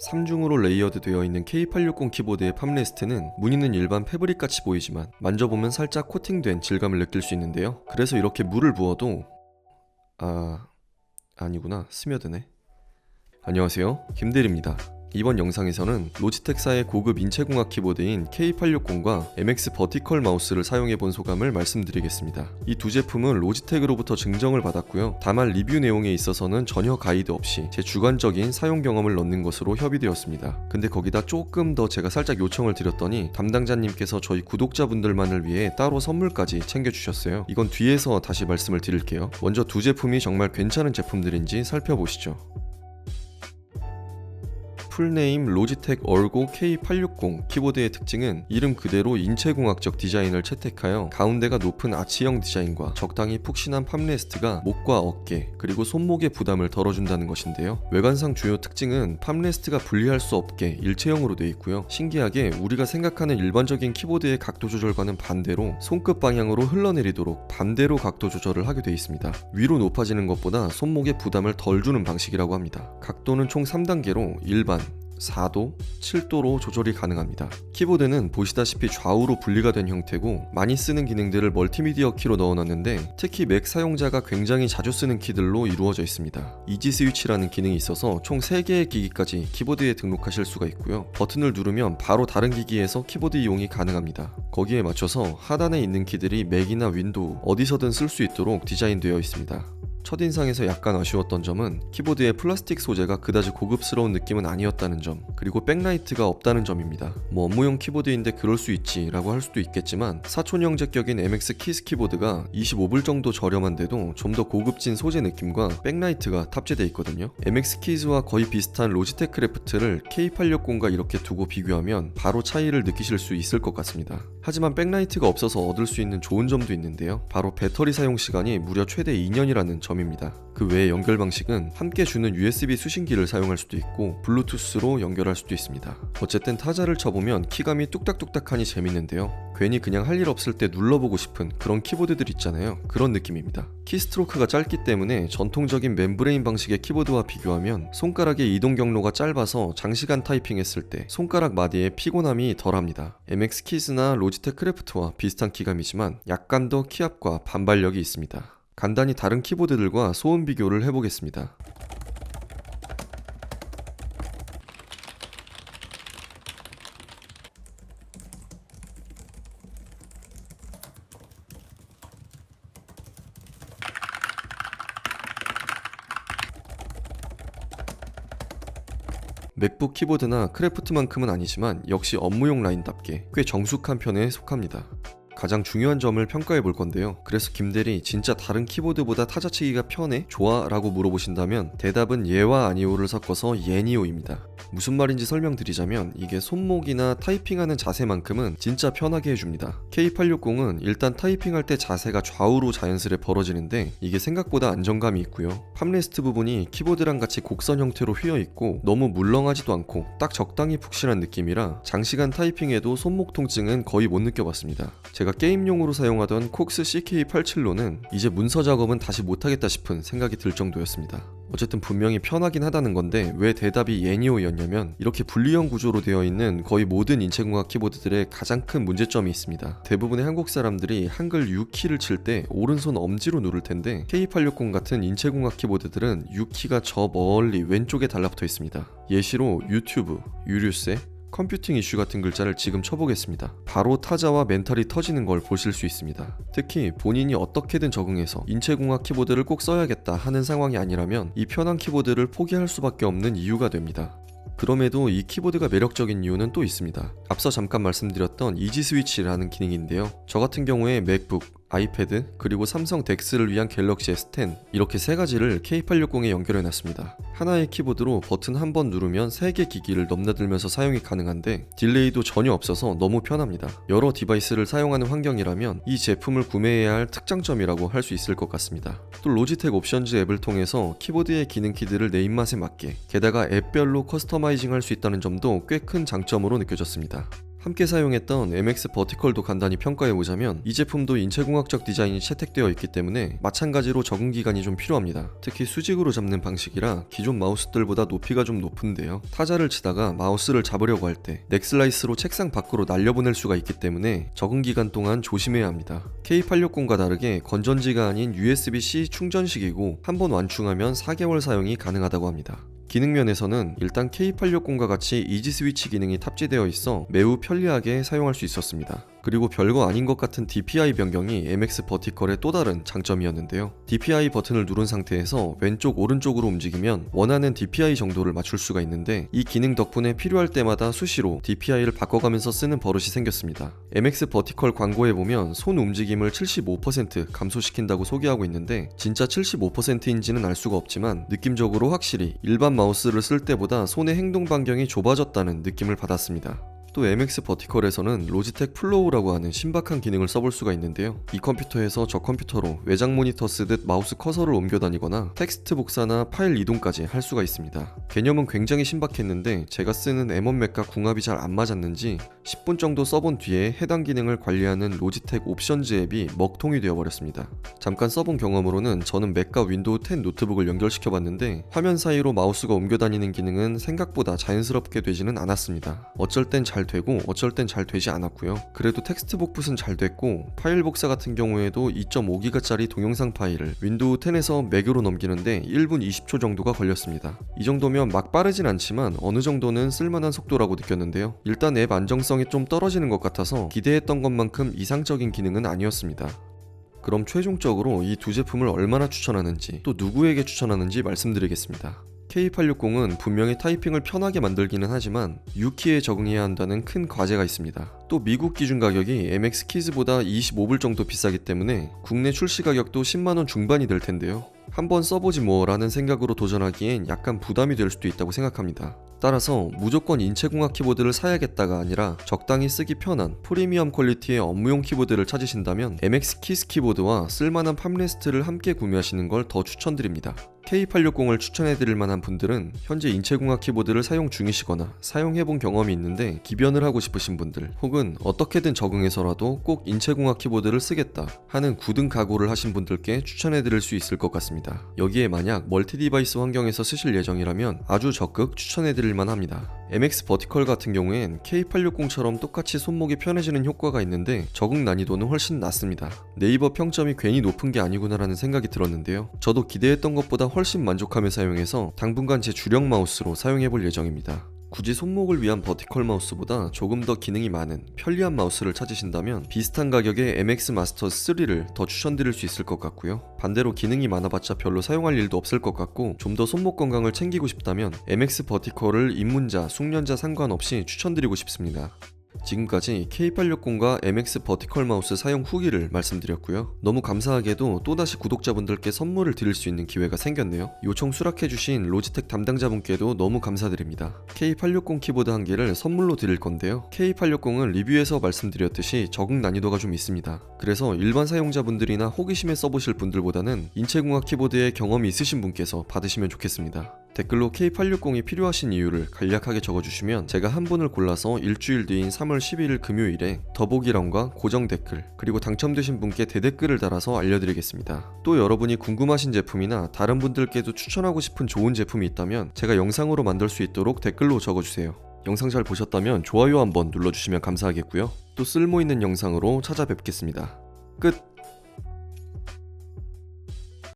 3중으로 레이어드 되어 있는 K860 키보드의 팜레스트는 무늬는 일반 패브릭 같이 보이지만 만져보면 살짝 코팅된 질감을 느낄 수 있는데요. 그래서 이렇게 물을 부어도 아 아니구나 스며드네. 안녕하세요 김대리입니다. 이번 영상에서는 로지텍사의 고급 인체공학 키보드인 K860과 MX 버티컬 마우스를 사용해 본 소감을 말씀드리겠습니다. 이 두 제품은 로지텍으로부터 증정을 받았고요. 다만 리뷰 내용에 있어서는 전혀 가이드 없이 제 주관적인 사용 경험을 넣는 것으로 협의되었습니다. 근데 거기다 조금 더 제가 살짝 요청을 드렸더니 담당자님께서 저희 구독자분들만을 위해 따로 선물까지 챙겨주셨어요. 이건 뒤에서 다시 말씀을 드릴게요. 먼저 두 제품이 정말 괜찮은 제품들인지 살펴보시죠. 풀네임 로지텍 얼고 K860 키보드의 특징은 이름 그대로 인체공학적 디자인을 채택하여 가운데가 높은 아치형 디자인과 적당히 푹신한 팜레스트가 목과 어깨 그리고 손목의 부담을 덜어준다는 것인데요. 외관상 주요 특징은 팜레스트가 분리할 수 없게 일체형으로 되어 있고요. 신기하게 우리가 생각하는 일반적인 키보드의 각도 조절과는 반대로 손끝 방향으로 흘러내리도록 반대로 각도 조절을 하게 되어 있습니다. 위로 높아지는 것보다 손목에 부담을 덜 주는 방식이라고 합니다. 각도는 총 3단계로 일반, 4도, 7도로 조절이 가능합니다. 키보드는 보시다시피 좌우로 분리가 된 형태고 많이 쓰는 기능들을 멀티미디어 키로 넣어놨는데 특히 맥 사용자가 굉장히 자주 쓰는 키들로 이루어져 있습니다. 이지 스위치라는 기능이 있어서 총 3개의 기기까지 키보드에 등록하실 수가 있고요. 버튼을 누르면 바로 다른 기기에서 키보드 이용이 가능합니다. 거기에 맞춰서 하단에 있는 키들이 맥이나 윈도우 어디서든 쓸 수 있도록 디자인되어 있습니다. 첫인상에서 약간 아쉬웠던 점은 키보드의 플라스틱 소재가 그다지 고급스러운 느낌은 아니었다는 점, 그리고 백라이트가 없다는 점입니다. 뭐 업무용 키보드인데 그럴 수 있지 라고 할 수도 있겠지만 사촌형 제격인 MX 키스 키보드가 25불 정도 저렴한데도 좀 더 고급진 소재 느낌과 백라이트가 탑재되어 있거든요. MX 키즈와 거의 비슷한 로지텍 크래프트를 K860과 이렇게 두고 비교하면 바로 차이를 느끼실 수 있을 것 같습니다. 하지만 백라이트가 없어서 얻을 수 있는 좋은 점도 있는데요. 바로 배터리 사용 시간이 무려 최대 2년이라는 점 입니다. 그 외의 연결 방식은 함께 주는 USB 수신기를 사용할 수도 있고 블루투스로 연결할 수도 있습니다. 어쨌든 타자를 쳐보면 키감이 뚝딱뚝딱하니 재밌는데요. 괜히 그냥 할 일 없을 때 눌러보고 싶은 그런 키보드들 있잖아요. 그런 느낌입니다. 키스트로크가 짧기 때문에 전통적인 멤브레인 방식의 키보드와 비교하면 손가락의 이동 경로가 짧아서 장시간 타이핑했을 때 손가락 마디에 피곤함이 덜합니다. MX 키즈나 로지텍 크래프트와 비슷한 키감이지만 약간 더 키압과 반발력이 있습니다. 간단히 다른 키보드들과 소음 비교를 해보겠습니다. 맥북 키보드나 크래프트만큼은 아니지만 역시 업무용 라인답게 꽤 정숙한 편에 속합니다. 가장 중요한 점을 평가해 볼 건데요. 그래서 김대리 진짜 다른 키보드보다 타자치기가 편해? 좋아? 라고 물어보신다면 대답은 예와 아니오를 섞어서 예니오입니다. 무슨 말인지 설명드리자면 이게 손목이나 타이핑하는 자세만큼은 진짜 편하게 해줍니다. K860은 일단 타이핑할 때 자세가 좌우로 자연스레 벌어지는데 이게 생각보다 안정감이 있고요. 팜레스트 부분이 키보드랑 같이 곡선 형태로 휘어 있고 너무 물렁하지도 않고 딱 적당히 푹신한 느낌이라 장시간 타이핑에도 손목 통증은 거의 못 느껴봤습니다. 제가 게임용으로 사용하던 콕스 CK87로는 이제 문서 작업은 다시 못하겠다 싶은 생각이 들 정도였습니다. 어쨌든 분명히 편하긴 하다는 건데 왜 대답이 예니오였냐면 이렇게 분리형 구조로 되어 있는 거의 모든 인체공학 키보드들의 가장 큰 문제점이 있습니다. 대부분의 한국 사람들이 한글 U키를 칠 때 오른손 엄지로 누를 텐데 K860 같은 인체공학 키보드들은 U키가 저 멀리 왼쪽에 달라붙어 있습니다. 예시로 유튜브, 유류세, 컴퓨팅 이슈 같은 글자를 지금 쳐보겠습니다. 바로 타자와 멘탈이 터지는 걸 보실 수 있습니다. 특히 본인이 어떻게든 적응해서 인체공학 키보드를 꼭 써야겠다 하는 상황이 아니라면 이 편한 키보드를 포기할 수밖에 없는 이유가 됩니다. 그럼에도 이 키보드가 매력적인 이유는 또 있습니다. 앞서 잠깐 말씀드렸던 이지 스위치라는 기능인데요. 저 같은 경우에 맥북, 아이패드, 그리고 삼성 덱스를 위한 갤럭시 S10 이렇게 세 가지를 K860에 연결해 놨습니다. 하나의 키보드로 버튼 한 번 누르면 세 개 기기를 넘나들면서 사용이 가능한데 딜레이도 전혀 없어서 너무 편합니다. 여러 디바이스를 사용하는 환경이라면 이 제품을 구매해야 할 특장점이라고 할 수 있을 것 같습니다. 또 로지텍 옵션즈 앱을 통해서 키보드의 기능 키들을 내 입맛에 맞게 게다가 앱별로 커스터마이징 할 수 있다는 점도 꽤 큰 장점으로 느껴졌습니다. 함께 사용했던 MX 버티컬도 간단히 평가해보자면 이 제품도 인체공학적 디자인이 채택되어 있기 때문에 마찬가지로 적응 기간이 좀 필요합니다. 특히 수직으로 잡는 방식이라 기존 마우스들보다 높이가 좀 높은데요. 타자를 치다가 마우스를 잡으려고 할 때 넥슬라이스로 책상 밖으로 날려보낼 수가 있기 때문에 적응 기간 동안 조심해야 합니다. K860과 다르게 건전지가 아닌 USB-C 충전식이고 한 번 완충하면 4개월 사용이 가능하다고 합니다. 기능 면에서는 일단 K860과 같이 이지 스위치 기능이 탑재되어 있어 매우 편리하게 사용할 수 있었습니다. 그리고 별거 아닌 것 같은 DPI 변경이 MX 버티컬의 또 다른 장점이었는데요. DPI 버튼을 누른 상태에서 왼쪽 오른쪽으로 움직이면 원하는 DPI 정도를 맞출 수가 있는데 이 기능 덕분에 필요할 때마다 수시로 DPI를 바꿔가면서 쓰는 버릇이 생겼습니다. MX 버티컬 광고에 보면 손 움직임을 75% 감소시킨다고 소개하고 있는데 진짜 75%인지는 알 수가 없지만 느낌적으로 확실히 일반 마우스를 쓸 때보다 손의 행동 반경이 좁아졌다는 느낌을 받았습니다. 또 MX 버티컬에서는 로지텍 플로우라고 하는 신박한 기능을 써볼 수가 있는데요. 이 컴퓨터에서 저 컴퓨터로 외장 모니터 쓰듯 마우스 커서를 옮겨 다니거나 텍스트 복사나 파일 이동까지 할 수가 있습니다. 개념은 굉장히 신박했는데 제가 쓰는 M1 맥과 궁합이 잘 안 맞았는지 10분 정도 써본 뒤에 해당 기능을 관리하는 로지텍 옵션즈 앱이 먹통이 되어버렸습니다. 잠깐 써본 경험으로는 저는 맥과 윈도우 10 노트북을 연결시켜봤는데 화면 사이로 마우스가 옮겨 다니는 기능은 생각보다 자연스럽게 되지는 않았습니다. 어쩔 땐 잘 되고 어쩔 땐 잘 되지 않았고요. 그래도 텍스트 복붙은 잘 됐고 파일 복사 같은 경우에도 2.5기가짜리 동영상 파일을 윈도우 10에서 맥으로 넘기는데 1분 20초 정도가 걸렸습니다. 이 정도면 막 빠르진 않지만 어느 정도는 쓸만한 속도라고 느꼈는데요. 일단 앱 안정성이 좀 떨어지는 것 같아서 기대했던 것만큼 이상적인 기능은 아니었습니다. 그럼 최종적으로 이 두 제품을 얼마나 추천하는지 또 누구에게 추천하는지 말씀드리겠습니다. K860은 분명히 타이핑을 편하게 만들기는 하지만 6키에 적응해야 한다는 큰 과제가 있습니다. 또 미국 기준 가격이 MX 키즈보다 25불 정도 비싸기 때문에 국내 출시 가격도 10만원 중반이 될 텐데요. 한번 써보지 뭐 라는 생각으로 도전하기엔 약간 부담이 될 수도 있다고 생각합니다. 따라서 무조건 인체공학 키보드를 사야겠다가 아니라 적당히 쓰기 편한 프리미엄 퀄리티의 업무용 키보드를 찾으신다면 MX 키스 키보드와 쓸만한 팜레스트를 함께 구매하시는 걸 더 추천드립니다. K860을 추천해드릴 만한 분들은 현재 인체공학 키보드를 사용 중이시거나 사용해본 경험이 있는데 기변을 하고 싶으신 분들 혹은 어떻게든 적응해서라도 꼭 인체공학 키보드를 쓰겠다 하는 굳은 각오를 하신 분들께 추천해드릴 수 있을 것 같습니다. 여기에 만약 멀티 디바이스 환경에서 쓰실 예정이라면 아주 적극 추천해드릴 만합니다. MX 버티컬 같은 경우엔 K860처럼 똑같이 손목이 편해지는 효과가 있는데 적응 난이도는 훨씬 낮습니다. 네이버 평점이 괜히 높은 게 아니구나라는 생각이 들었는데요. 저도 기대했던 것보다 훨씬 만족하며 사용해서 당분간 제 주력 마우스로 사용해볼 예정입니다. 굳이 손목을 위한 버티컬 마우스보다 조금 더 기능이 많은 편리한 마우스를 찾으신다면 비슷한 가격에 MX 마스터 3를 더 추천드릴 수 있을 것 같고요. 반대로 기능이 많아봤자 별로 사용할 일도 없을 것 같고 좀 더 손목 건강을 챙기고 싶다면 MX 버티컬을 입문자, 숙련자 상관없이 추천드리고 싶습니다. 지금까지 K860과 MX 버티컬 마우스 사용 후기를 말씀드렸고요. 너무 감사하게도 또다시 구독자분들께 선물을 드릴 수 있는 기회가 생겼네요. 요청 수락해주신 로지텍 담당자분께도 너무 감사드립니다. K860 키보드 한 개를 선물로 드릴 건데요. K860은 리뷰에서 말씀드렸듯이 적응 난이도가 좀 있습니다. 그래서 일반 사용자분들이나 호기심에 써보실 분들보다는 인체공학 키보드에 경험이 있으신 분께서 받으시면 좋겠습니다. 댓글로 K860이 필요하신 이유를 간략하게 적어주시면 제가 한 분을 골라서 일주일 뒤인 3월 11일 금요일에 더보기란과 고정 댓글 그리고 당첨되신 분께 대댓글을 달아서 알려드리겠습니다. 또 여러분이 궁금하신 제품이나 다른 분들께도 추천하고 싶은 좋은 제품이 있다면 제가 영상으로 만들 수 있도록 댓글로 적어주세요. 영상 잘 보셨다면 좋아요 한번 눌러주시면 감사하겠고요. 또 쓸모있는 영상으로 찾아뵙겠습니다. 끝!